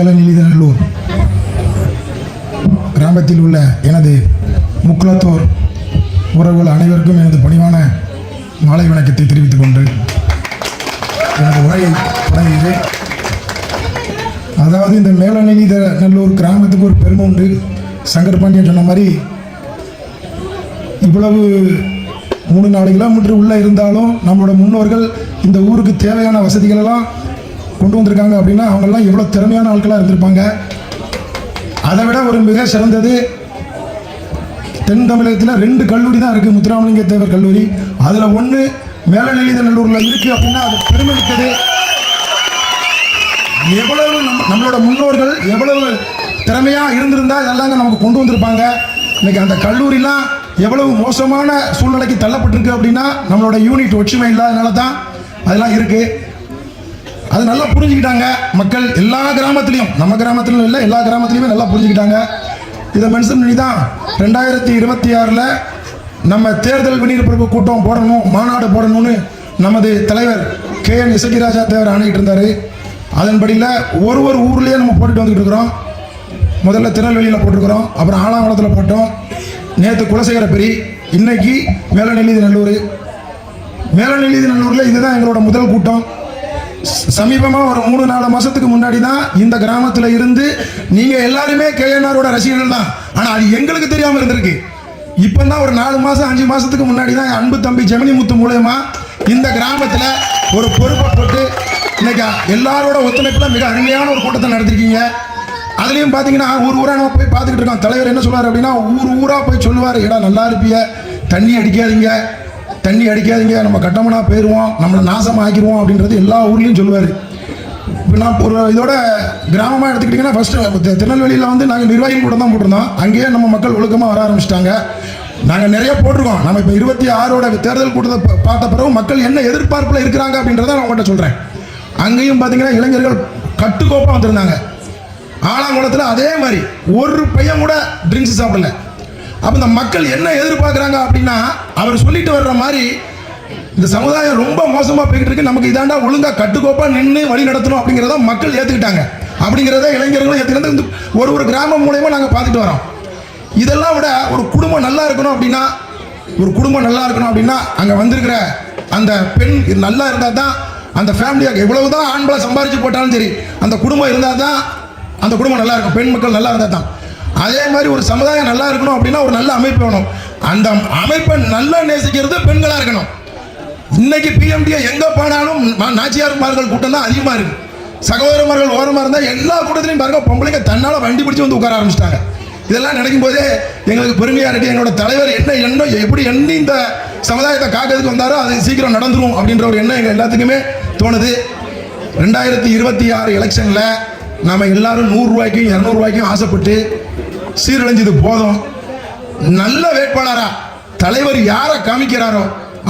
மேலநிலிதநல்லூர் கிராமத்தில் உள்ள எனது முக்குலத்தோர் உறவுகள் அனைவருக்கும் எனது பணிவான மாலை வணக்கத்தை தெரிவித்துக் கொண்டு எனது உரையை தொடங்குகிறேன். அதாவது இந்த மேலநிலித நல்லூர் கிராமத்துக்கு ஒரு பெருமை உண்டு. சங்கர் பாண்டியன் சொன்ன மாதிரி இவ்வளவு மூணு நாலு கிலோமீட்டர் உள்ளே இருந்தாலும் நம்மளோட முன்னோர்கள் இந்த ஊருக்கு தேவையான வசதிகள் எல்லாம் கொண்டு வந்திருக்காங்க அப்படின்னா அவங்கெல்லாம் எவ்வளோ திறமையான ஆட்களாக இருந்திருப்பாங்க? அதை விட ஒரு மிக சிறந்தது தென் தமிழகத்தில் ரெண்டு கல்லூரி தான் இருக்குது முத்துராமலிங்க தேவர் கல்லூரி. அதில் ஒன்று மேலநிலையநல்லூரில் இருக்குது அப்படின்னா அது பெருமை எவ்வளவு நம் நம்மளோட முன்னோர்கள் எவ்வளவு திறமையாக இருந்திருந்தால் இதெல்லாம் நமக்கு கொண்டு வந்திருப்பாங்க. இன்றைக்கி அந்த கல்லூரிலாம் எவ்வளவு மோசமான சூழ்நிலைக்கு தள்ளப்பட்டிருக்கு அப்படின்னா நம்மளோட யூனிட் ஒற்றுமை இல்லாதனால தான் அதெல்லாம் இருக்குது அது நல்லா புரிஞ்சுக்கிட்டாங்க மக்கள் எல்லா கிராமத்துலேயும். நம்ம கிராமத்திலும் இல்லை எல்லா கிராமத்துலையுமே நல்லா புரிஞ்சுக்கிட்டாங்க. இதை மென்ஷன் பண்ணி தான் ரெண்டாயிரத்தி இருபத்தி ஆறில் நம்ம தேர்தல் விநியோக கூட்டம் போடணும் மாநாடு போடணும்னு நமது தலைவர் கே என் இசக்கிராஜா தேவர் ஆணையிட்டு இருந்தார். அதன்படியில் ஒரு ஒரு ஊர்லேயே நம்ம போட்டுட்டு வந்துக்கிட்டு இருக்கிறோம். முதல்ல திருநெல்வேலியில் போட்டிருக்கிறோம் அப்புறம் ஆலாங்குளத்தில் போட்டோம். நேற்று குலசேகரப்பெரி இன்னைக்கு மேலநெல்லிது நல்லூர். மேலநெல்லிது நல்லூரில் இதுதான் எங்களோட முதல் கூட்டம். சமீபமாக ஒரு மூணு நாலு மாசத்துக்கு முன்னாடி தான் இந்த கிராமத்தில் இருந்து நீங்க எல்லாருமே கேஎன்ஆரோட ரசிகர்கள் தான். ஆனால் அது எங்களுக்கு தெரியாம இருந்திருக்கு. இப்போ தான் ஒரு நாலு மாசம் அஞ்சு மாசத்துக்கு முன்னாடி தான் அன்பு தம்பி ஜெமினி முத்து மூலயமா இந்த கிராமத்தில் ஒரு பொறுப்பை போட்டு இன்னைக்கு எல்லாரோட ஒத்துழைப்பில் மிக அருமையான ஒரு கூட்டத்தை நடத்திருக்கீங்க. அதுலேயும் பார்த்தீங்கன்னா ஊர் ஊரா நம்ம போய் பார்த்துக்கிட்டு இருக்கோம். தலைவர் என்ன சொல்றாரு அப்படின்னா ஊர் ஊரா போய் சொல்லுவார். இடம் நல்லா இருப்பிய. தண்ணி அடிக்காதீங்க. தண்ணி அடிக்காதீங்க நம்ம கட்டமனா போயிடுவோம் நம்மளை நாசமாக ஆக்கிடுவோம் அப்படின்றது எல்லா ஊர்லேயும் சொல்லுவார். இப்போ நான் ஒரு இதோட கிராமமாக எடுத்துக்கிட்டிங்கன்னா ஃபஸ்ட்டு திருநெல்வேலியில் வந்து நாங்கள் நிர்வாகிகள் கூட தான் போட்டிருந்தோம். அங்கேயே நம்ம மக்கள் ஒழுக்கமாக வர ஆரம்பிச்சிட்டாங்க. நாங்கள் நிறைய போட்டிருக்கோம். நம்ம இப்போ இருபத்தி ஆறோட தேர்தல் கூட்டத்தை பார்த்த பிறகு மக்கள் என்ன எதிர்பார்ப்பில் இருக்கிறாங்க அப்படின்றத நான் உங்கள்கிட்ட சொல்கிறேன் அங்கேயும் பார்த்தீங்கன்னா இளைஞர்கள் கட்டுக்கோப்பாக வந்திருந்தாங்க. ஆலாங்குளத்தில் அதே மாதிரி ஒரு பையன் கூட ட்ரிங்க்ஸ் சாப்பிடல. அப்போ இந்த மக்கள் என்ன எதிர்பார்க்குறாங்க அப்படின்னா அவர் சொல்லிட்டு வர்ற மாதிரி இந்த சமுதாயம் ரொம்ப மோசமாக போய்கிட்டு இருக்கு. நமக்கு இதாண்டா ஒழுங்காக கட்டுக்கோப்பாக நின்று வழி நடத்தணும் அப்படிங்கிறத மக்கள் ஏற்றுக்கிட்டாங்க அப்படிங்கிறத இளைஞர்களும் ஏற்றுக்கிறது ஒரு ஒரு கிராமம் மூலயமா நாங்கள் பார்த்துட்டு வரோம் இதெல்லாம் விட ஒரு குடும்பம் நல்லா இருக்கணும் அப்படின்னா ஒரு குடும்பம் நல்லா இருக்கணும் அப்படின்னா அங்கே வந்திருக்கிற அந்த பெண் இது நல்லா இருந்தால் தான் அந்த ஃபேமிலியாக எவ்வளவு தான் ஆண்களை சம்பாரிச்சு போட்டாலும் சரி அந்த குடும்பம் இருந்தால் தான் அந்த குடும்பம் நல்லா இருக்கும். பெண் மக்கள் நல்லா இருந்தால் தான். அதே மாதிரி ஒரு சமுதாயம் நல்லா இருக்கணும் அப்படின்னா ஒரு நல்ல அமைப்பு வேணும். அந்த அமைப்பை நல்லா நேசிக்கிறது பெண்களாக இருக்கணும். இன்னைக்கு பிஎம்டியை எங்கே போனாலும் நாச்சியார்மார்கள் கூட்டம் தான் அதிகமாக இருக்கு. சகோதரமார்கள் ஓரமாக இருந்தால் எல்லா கூட்டத்திலையும் பாருங்க பொம்பளைங்க தன்னால் வண்டி பிடிச்சி வந்து உட்கார ஆரம்பிச்சிட்டாங்க. இதெல்லாம் நினைக்கும் போதே எங்களுக்கு பெருமையாக இருக்குது எங்களோட தலைவர் என்ன எண்ணம் எப்படி எண்ணி இந்த சமுதாயத்தை காக்கிறதுக்கு வந்தாரோ அது சீக்கிரம் நடந்துரும் அப்படின்ற ஒரு எண்ணம் எங்கள் எல்லாத்துக்குமே தோணுது. ரெண்டாயிரத்தி இருபத்தி ஆறு எலெக்ஷனில் நம்ம எல்லோரும் நூறுரூவாய்க்கும் இரநூறுவாய்க்கும் ஆசைப்பட்டு சீரழிஞ்சது போதும். நல்ல வேட்பாளரா தலைவர் யாரை காமிக்கிறாரோ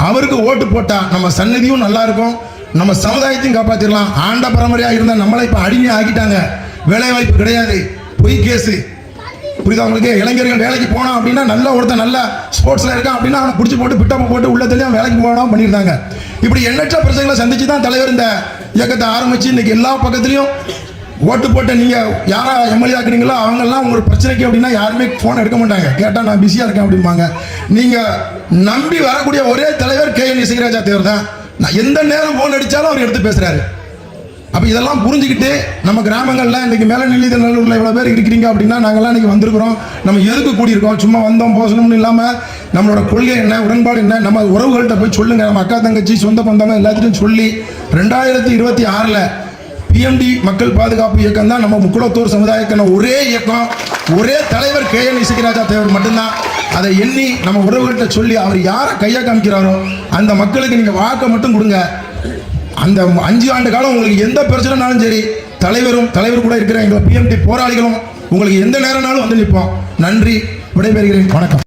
அவருக்கு ஓட்டு போட்டா நம்ம சன்னதியும் நல்லா இருக்கும். நம்ம சமுதாயத்தையும் காப்பாற்றிடலாம் ஆண்ட பரம்பரையாக இருந்தால் நம்மளை இப்போ அடிமை ஆக்கிட்டாங்க. வேலை வாய்ப்பு கிடையாது. பொய் கேஸு. புரியுதா உங்களுக்கு? இளைஞர்கள் வேலைக்கு போனோம் அப்படின்னா நல்ல ஒருத்தன் நல்ல ஸ்போர்ட்ஸில் இருக்கான் அப்படின்னா அவனை பிடிச்சி போட்டு பிட்டப்ப போட்டு உள்ளத்துலயும் வேலைக்கு போனோம் பண்ணியிருந்தாங்க. இப்படி எண்ணற்ற பிரச்சனைகளை சந்திச்சு தான் தலைவர் இந்த இயக்கத்தை ஆரம்பித்து இன்னைக்கு எல்லா பக்கத்துலேயும் ஓட்டு போட்ட நீங்க யாரா எம்எல்ஏ ஆக்குறீங்களோ அவங்கெல்லாம் ஒரு பிரச்சனைக்கு அப்படின்னா யாருமே ஃபோன் எடுக்க மாட்டாங்க. கேட்டா நான் பிஸியா இருக்கேன் அப்படிம்பாங்க. நீங்க நம்பி வரக்கூடிய ஒரே தலைவர் கே. என். இசைராஜா தேவர் தான். நான் எந்த நேரம் ஃபோன் அடிச்சாலும் அவர் எடுத்து பேசுறாரு. அப்போ இதெல்லாம் புரிஞ்சுக்கிட்டு நம்ம கிராமங்களில் இன்றைக்கி மேலே நெல்லித நல்லூரில் இவ்வளோ பேர் இருக்கிறீங்க அப்படின்னா நாங்கள்லாம் இன்றைக்கி வந்திருக்கிறோம். நம்ம எதுக்கு கூடியிருக்கோம்? சும்மா வந்தோம் போசணும்னு இல்லாமல் நம்மளோட கொள்கை என்ன உடன்பாடு என்ன? நம்ம உறவுகள்கிட்ட போய் சொல்லுங்க. நம்ம அக்கா தங்கச்சி சொந்த பந்தங்க எல்லாத்தையும் சொல்லி ரெண்டாயிரத்தி இருபத்தி ஆறில் பிஎம்டி மக்கள் பாதுகாப்பு இயக்கம் தான் நம்ம முக்குளத்தூர் சமுதாயக்கான ஒரே இயக்கம். ஒரே தலைவர் கே என் இசைக்கராஜா தேவர் மட்டும்தான். அதை எண்ணி நம்ம உறவுகள்கிட்ட சொல்லி அவர் யாரை கையை காமிக்கிறாரோ அந்த மக்களுக்கு நீங்கள் வாக்கை மட்டும் கொடுங்க. அந்த அஞ்சு ஆண்டு காலம் உங்களுக்கு எந்த பிரச்சனைனாலும் சரி தலைவரும் தலைவர் கூட இருக்கிற எங்களை பிஎம்டி போராளிகளும் உங்களுக்கு எந்த நேரம்னாலும் வந்து நிற்போம். நன்றி விடைபெறுகிறேன். வணக்கம்.